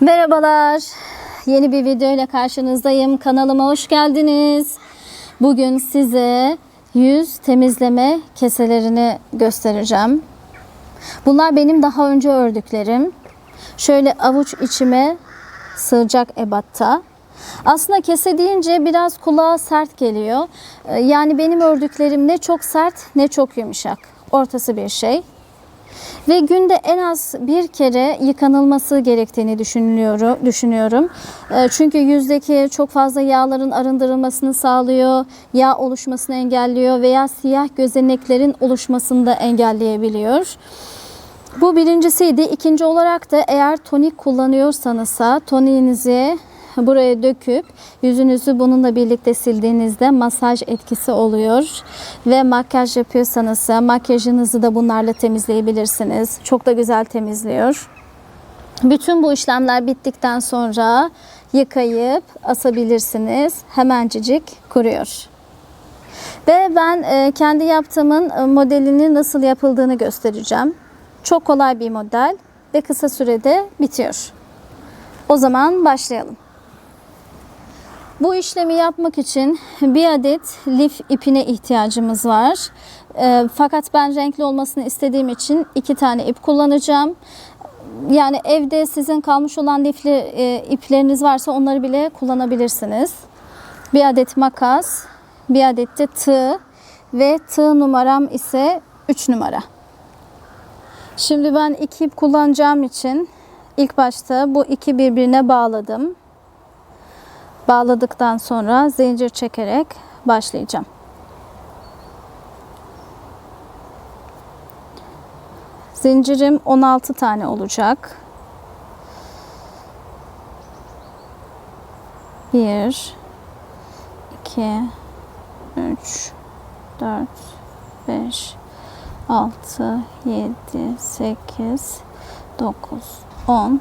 Merhabalar. Yeni bir video ile karşınızdayım. Kanalıma hoş geldiniz. Bugün size yüz temizleme keselerini göstereceğim. Bunlar benim daha önce ördüklerim. Şöyle avuç içime sığacak ebatta. Aslında kese deyince biraz kulağa sert geliyor. Ee, Yani benim ördüklerim ne çok sert ne çok yumuşak. Ortası bir şey. Ve günde en az bir kere yıkanılması gerektiğini düşünüyorum. düşünüyorum. E, Çünkü yüzdeki çok fazla yağların arındırılmasını sağlıyor, yağ oluşmasını engelliyor veya siyah gözeneklerin oluşmasını da engelleyebiliyor. Bu birincisiydi. İkinci olarak da eğer tonik kullanıyorsanız toniğinizi buraya döküp yüzünüzü bununla birlikte sildiğinizde masaj etkisi oluyor. Ve makyaj yapıyorsanız makyajınızı da bunlarla temizleyebilirsiniz. Çok da güzel temizliyor. Bütün bu işlemler bittikten sonra yıkayıp asabilirsiniz. Hemencecik kuruyor. Ve ben e, kendi yaptığımın e, modelini nasıl yapıldığını göstereceğim. Çok kolay bir model ve kısa sürede bitiyor. O zaman başlayalım. Bu işlemi yapmak için bir adet lif ipine ihtiyacımız var. E, fakat ben renkli olmasını istediğim için iki tane ip kullanacağım. Yani evde sizin kalmış olan lifli e, ipleriniz varsa onları bile kullanabilirsiniz. Bir adet makas, bir adet de tığ ve tığ numaram ise 3 numara. Şimdi ben iki ip kullanacağım için ilk başta bu iki birbirine bağladım. Bağladıktan sonra zincir çekerek başlayacağım. Zincirim 16 tane olacak. 1 2 3 4 5 6 7 8 9 10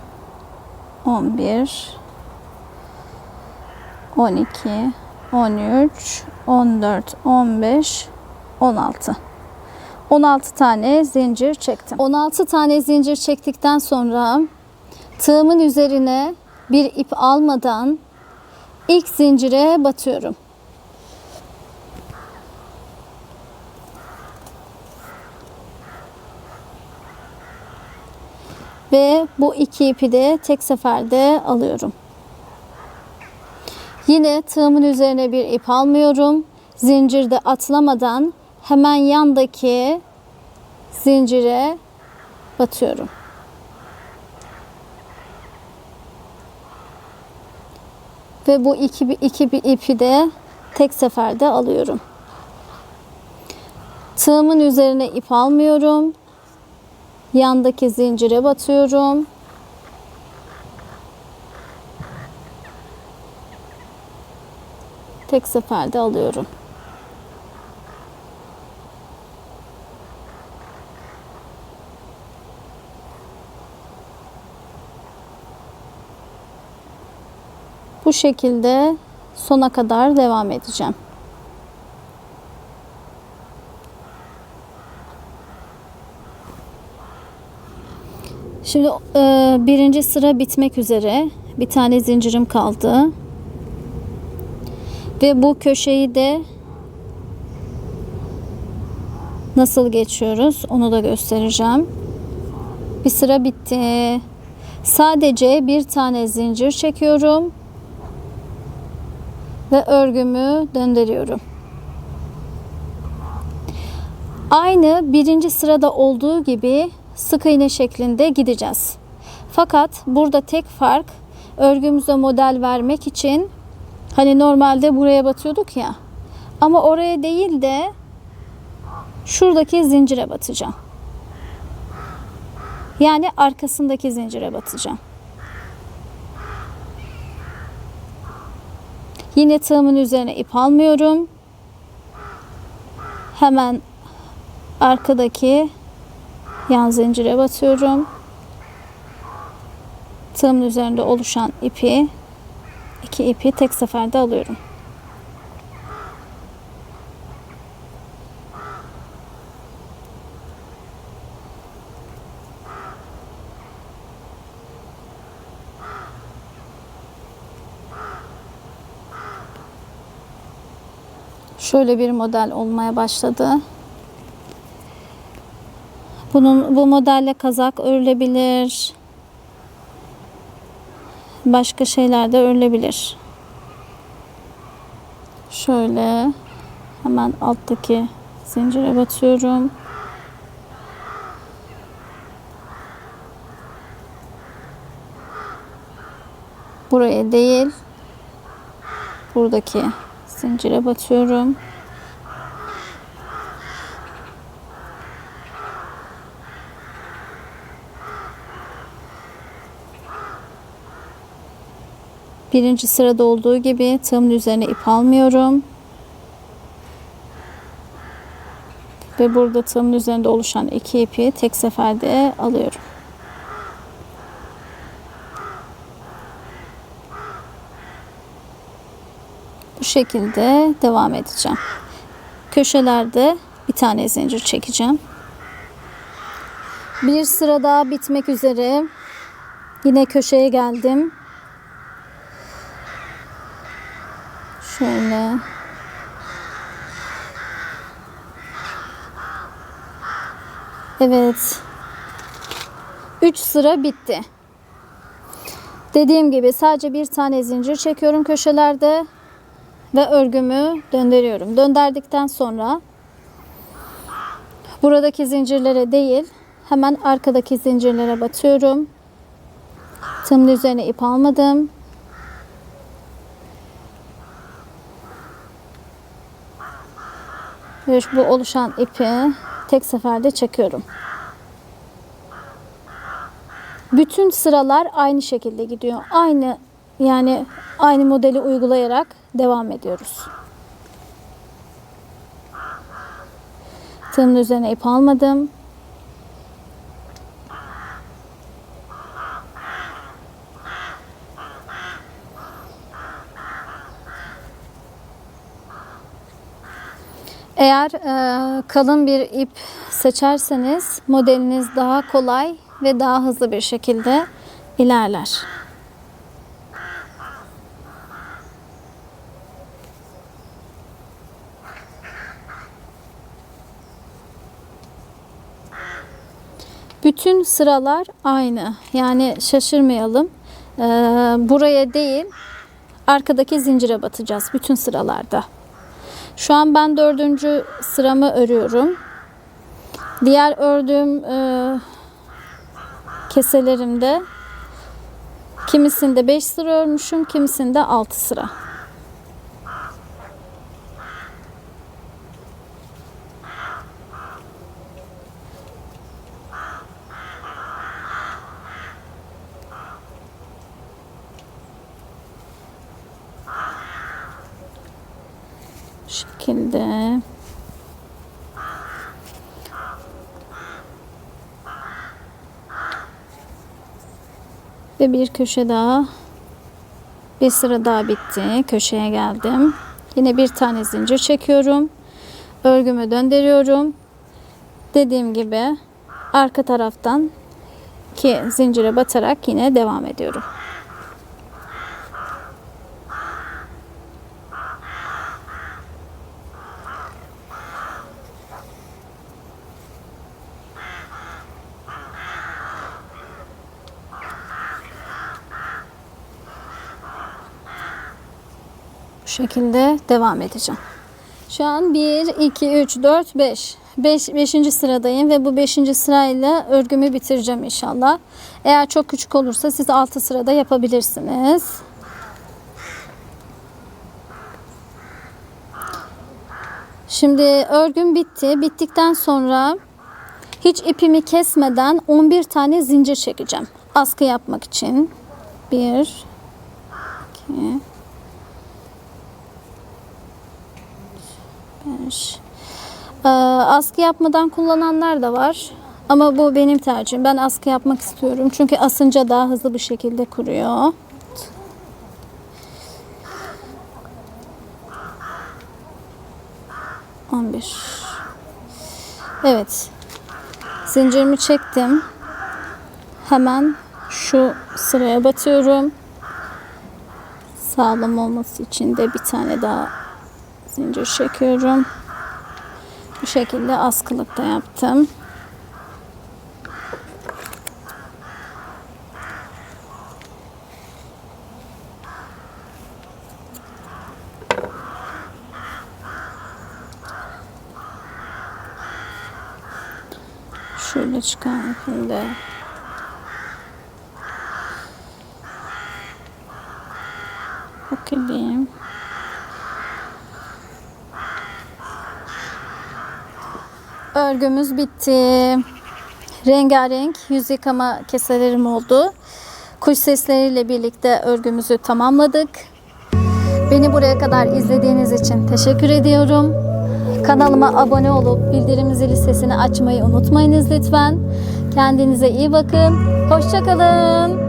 11 12 13 14 15 16 16 tane zincir çektim. 16 tane zincir çektikten sonra tığımın üzerine bir ip almadan ilk zincire batıyorum. Ve bu iki ipi de tek seferde alıyorum. Yine tığımın üzerine bir ip almıyorum. Zincirde atlamadan hemen yandaki zincire batıyorum. Ve bu iki, iki bir ipi de tek seferde alıyorum. Tığımın üzerine ip almıyorum. Yandaki zincire batıyorum. Tek seferde alıyorum. Bu şekilde sona kadar devam edeceğim. Şimdi e, birinci sıra bitmek üzere. Bir tane zincirim kaldı. Ve bu köşeyi de nasıl geçiyoruz onu da göstereceğim. Bir sıra bitti. Sadece bir tane zincir çekiyorum ve örgümü döndürüyorum. Aynı birinci sırada olduğu gibi sık iğne şeklinde gideceğiz. Fakat burada tek fark örgümüze model vermek için hani normalde buraya batıyorduk ya ama oraya değil de şuradaki zincire batacağım. Yani arkasındaki zincire batacağım. Yine tığımın üzerine ip almıyorum. Hemen arkadaki yan zincire batıyorum. Tığımın üzerinde oluşan ipi iki ipi tek seferde alıyorum. şöyle bir model olmaya başladı. Bunun bu modelle kazak örülebilir. Başka şeyler de örülebilir. Şöyle hemen alttaki zincire batıyorum. Buraya değil. Buradaki zincire batıyorum. Birinci sırada olduğu gibi tığımın üzerine ip almıyorum. Ve burada tığımın üzerinde oluşan iki ipi tek seferde alıyorum. Bu şekilde devam edeceğim. Köşelerde bir tane zincir çekeceğim. Bir sıra daha bitmek üzere. Yine köşeye geldim. Şöyle. Evet. 3 sıra bitti. Dediğim gibi sadece bir tane zincir çekiyorum köşelerde ve örgümü döndürüyorum. Döndürdükten sonra buradaki zincirlere değil hemen arkadaki zincirlere batıyorum. Tığımın üzerine ip almadım. Ve bu oluşan ipi tek seferde çekiyorum. Bütün sıralar aynı şekilde gidiyor. Aynı yani aynı modeli uygulayarak devam ediyoruz. Tığımın üzerine ip almadım. Eğer e, kalın bir ip seçerseniz modeliniz daha kolay ve daha hızlı bir şekilde ilerler. Bütün sıralar aynı. Yani şaşırmayalım. Ee, buraya değil, arkadaki zincire batacağız bütün sıralarda. Şu an ben dördüncü sıramı örüyorum. Diğer ördüğüm e, keselerimde kimisinde 5 sıra örmüşüm, kimisinde 6 sıra. Bu şekilde. Ve bir köşe daha. Bir sıra daha bitti. Köşeye geldim. Yine bir tane zincir çekiyorum. Örgümü döndürüyorum. Dediğim gibi arka taraftan ki zincire batarak yine devam ediyorum. Bu şekilde devam edeceğim. Şu an 1, 2, 3, 4, 5. 5. 5. sıradayım ve bu 5. sırayla örgümü bitireceğim inşallah. Eğer çok küçük olursa siz 6 sırada yapabilirsiniz. Şimdi örgüm bitti. Bittikten sonra hiç ipimi kesmeden 11 tane zincir çekeceğim. Askı yapmak için. 1 2 5 Ee, askı yapmadan kullananlar da var. Ama bu benim tercihim. Ben askı yapmak istiyorum. Çünkü asınca daha hızlı bir şekilde kuruyor. On bir. Evet. Zincirimi çektim. Hemen şu sıraya batıyorum. Sağlam olması için de bir tane daha Zincir çekiyorum. Bu şekilde askılıkta yaptım. Şöyle çıkan ipinde. Bakayım. Örgümüz bitti. Rengarenk yüz yıkama keselerim oldu. Kuş sesleriyle birlikte örgümüzü tamamladık. Beni buraya kadar izlediğiniz için teşekkür ediyorum. Kanalıma abone olup bildirim zili sesini açmayı unutmayınız lütfen. Kendinize iyi bakın. Hoşçakalın.